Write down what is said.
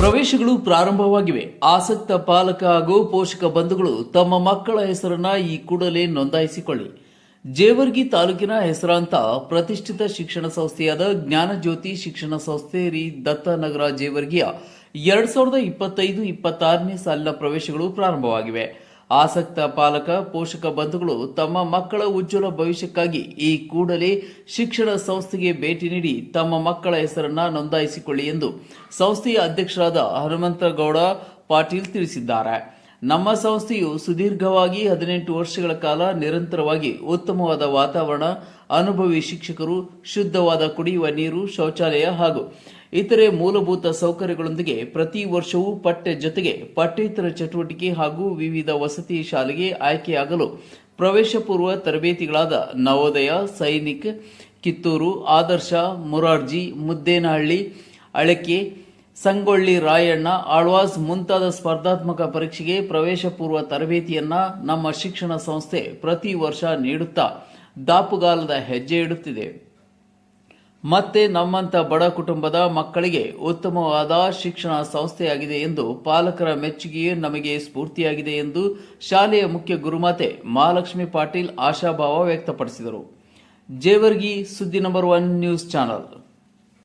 ಪ್ರವೇಶಗಳು ಪ್ರಾರಂಭವಾಗಿವೆ. ಆಸಕ್ತ ಪಾಲಕ ಹಾಗೂ ಪೋಷಕ ಬಂಧುಗಳು ತಮ್ಮ ಮಕ್ಕಳ ಹೆಸರನ್ನ ಈ ಕೂಡಲೇ ನೋಂದಾಯಿಸಿಕೊಳ್ಳಿ. ಜೇವರ್ಗಿ ತಾಲೂಕಿನ ಹೆಸರಾಂತ ಪ್ರತಿಷ್ಠಿತ ಶಿಕ್ಷಣ ಸಂಸ್ಥೆಯಾದ ಜ್ಞಾನಜ್ಯೋತಿ ಶಿಕ್ಷಣ ಸಂಸ್ಥೆ ರಿ ದತ್ತನಗರ ಜೇವರ್ಗಿಯ ಎರಡ್ ಸಾವಿರದ ಇಪ್ಪತ್ತೈದು ಇಪ್ಪತ್ತಾರನೇ ಸಾಲಿನ ಪ್ರವೇಶಗಳು ಪ್ರಾರಂಭವಾಗಿವೆ. ಆಸಕ್ತ ಪಾಲಕ, ಪೋಷಕ ಬಂಧುಗಳು ತಮ್ಮ ಮಕ್ಕಳ ಉಜ್ವಲ ಭವಿಷ್ಯಕ್ಕಾಗಿ ಈ ಕೂಡಲೇ ಶಿಕ್ಷಣ ಸಂಸ್ಥೆಗೆ ಭೇಟಿ ನೀಡಿ ತಮ್ಮ ಮಕ್ಕಳ ಹೆಸರನ್ನ ನೋಂದಾಯಿಸಿಕೊಳ್ಳಿ ಎಂದು ಸಂಸ್ಥೆಯ ಅಧ್ಯಕ್ಷರಾದ ಹನುಮಂತಗೌಡ ಪಾಟೀಲ್ ತಿಳಿಸಿದ್ದಾರೆ. ನಮ್ಮ ಸಂಸ್ಥೆಯು ಸುದೀರ್ಘವಾಗಿ ಹದಿನೆಂಟು ವರ್ಷಗಳ ಕಾಲ ನಿರಂತರವಾಗಿ ಉತ್ತಮವಾದ ವಾತಾವರಣ, ಅನುಭವಿ ಶಿಕ್ಷಕರು, ಶುದ್ಧವಾದ ಕುಡಿಯುವ ನೀರು, ಶೌಚಾಲಯ ಹಾಗೂ ಇತರೆ ಮೂಲಭೂತ ಸೌಕರ್ಯಗಳೊಂದಿಗೆ ಪ್ರತಿ ವರ್ಷವೂ ಪಠ್ಯ ಜೊತೆಗೆ ಪಠ್ಯೇತರ ಚಟುವಟಿಕೆ ಹಾಗೂ ವಿವಿಧ ವಸತಿ ಶಾಲೆಗೆ ಆಯ್ಕೆಯಾಗಲು ಪ್ರವೇಶ ಪೂರ್ವ ತರಬೇತಿಗಳಾದ ನವೋದಯ, ಸೈನಿಕ್, ಕಿತ್ತೂರು, ಆದರ್ಶ, ಮುರಾರ್ಜಿ, ಮುದ್ದೇನಹಳ್ಳಿ, ಅಳಕೆ ಸಂಗೊಳ್ಳಿ ರಾಯಣ್ಣ ಆಳ್ವಾಸ್ ಮುಂತಾದ ಸ್ಪರ್ಧಾತ್ಮಕ ಪರೀಕ್ಷೆಗೆ ಪ್ರವೇಶ ಪೂರ್ವ ತರಬೇತಿಯನ್ನ ನಮ್ಮ ಶಿಕ್ಷಣ ಸಂಸ್ಥೆ ಪ್ರತಿ ವರ್ಷ ನೀಡುತ್ತಾ ದಾಪುಗಾಲದ ಹೆಜ್ಜೆ ಇಡುತ್ತಿದೆ. ಮತ್ತೆ ನಮ್ಮಂತ ಬಡ ಕುಟುಂಬದ ಮಕ್ಕಳಿಗೆ ಉತ್ತಮವಾದ ಶಿಕ್ಷಣ ಸಂಸ್ಥೆಯಾಗಿದೆ ಎಂದು ಪಾಲಕರ ಮೆಚ್ಚುಗೆಯೇ ನಮಗೆ ಸ್ಫೂರ್ತಿಯಾಗಿದೆ ಎಂದು ಶಾಲೆಯ ಮುಖ್ಯ ಗುರುಮಾತೆ ಮಹಾಲಕ್ಷ್ಮಿ ಪಾಟೀಲ್ ಆಶಾಭಾವ ವ್ಯಕ್ತಪಡಿಸಿದರು. ಜೇವರ್ಗಿ ಸುದ್ದಿ ನಂಬರ್ ಒನ್ ನ್ಯೂಸ್ ಚಾನಲ್.